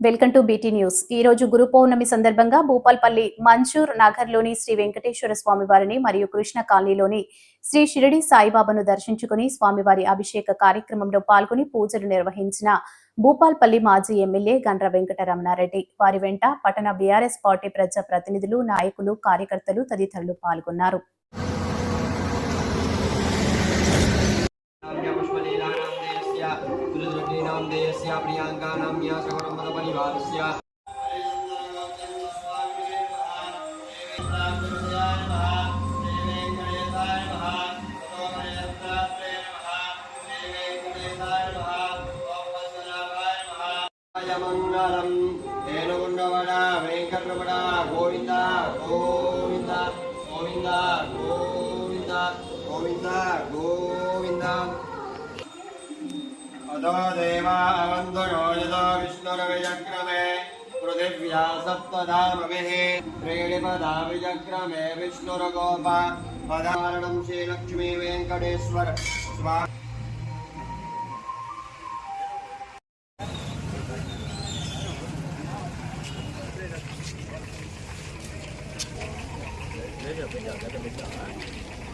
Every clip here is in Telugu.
Welcome to BT news. ఈ రోజు గురు పౌర్ణమి సందర్భంగా భూపాల్పల్లి మంచూర్ నగర్లోని శ్రీ వెంకటేశ్వర స్వామి వారిని మరియు కృష్ణ కాలనీలోని శ్రీ షిరిడి సాయిబాబాను దర్శించుకుని స్వామివారి అభిషేక కార్యక్రమంలో పాల్గొని పూజలు నిర్వహించిన భూపాల్పల్లి మాజీ ఎమ్మెల్యే గండ్ర వెంకటరమణారెడ్డి. వారి వెంట పట్టణ బీఆర్ఎస్ పార్టీ ప్రజా ప్రతినిధులు నాయకులు కార్యకర్తలు తదితరులు పాల్గొన్నారు. दुर्दृढीनां देयस्य प्रियाङ्कानां या सकरमदपरिवारस्य మంగళం ఏనుగుండవడ వెంకటరమణ గోవింద గోవింద గోవింద గోవింద గోవింద గోవింద अधो देवावन्धुरो यदो विष्णुरविचक्रमे पृथिव्या सप्तधामभिः क्रीडिपदाभिचक्रमे विष्णुरगोप पदारणं श्रीलक्ष्मीवेङ्कटेश्वर स्वामी Thank you.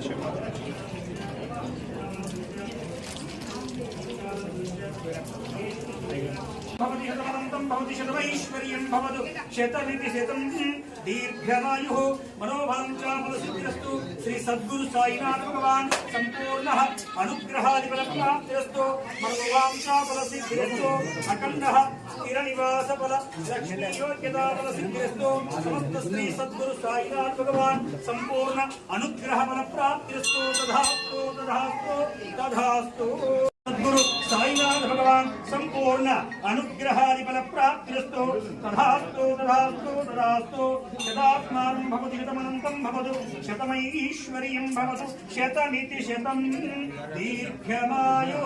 чемодратьи भवति शतमनन्तं भवति शतमैश्वर्यं भवतु शतमिति शतं दीर्घनायुः मनोबलं च फलसिद्धिरस्तु श्री सद्गुरु साईनाथ भगवान् सम्पूर्णः अनुग्रहादिफलप्राप्तिरस्तु मनोवां च फलसिद्धिरस्तु अखण्डः स्थिरनिवासफल लक्ष्मीयोग्यताफलसिद्धिरस्तु समस्त श्री सद्गुरु साईनाथ भगवान् सम्पूर्ण अनुग्रहफलप्राप्तिरस्तु तथास्तु तथास्तु तथास्तु సంపూర్ణ అనుగ్రహాది ఫల ప్రాప్తిరస్తు తథాస్తు తథాస్తు తథాస్తు శతాత్మానం భవతి శతమనంతం భవతు శతమైశ్వర్యం భవతు శతమితి శతం దీర్ఘమాయు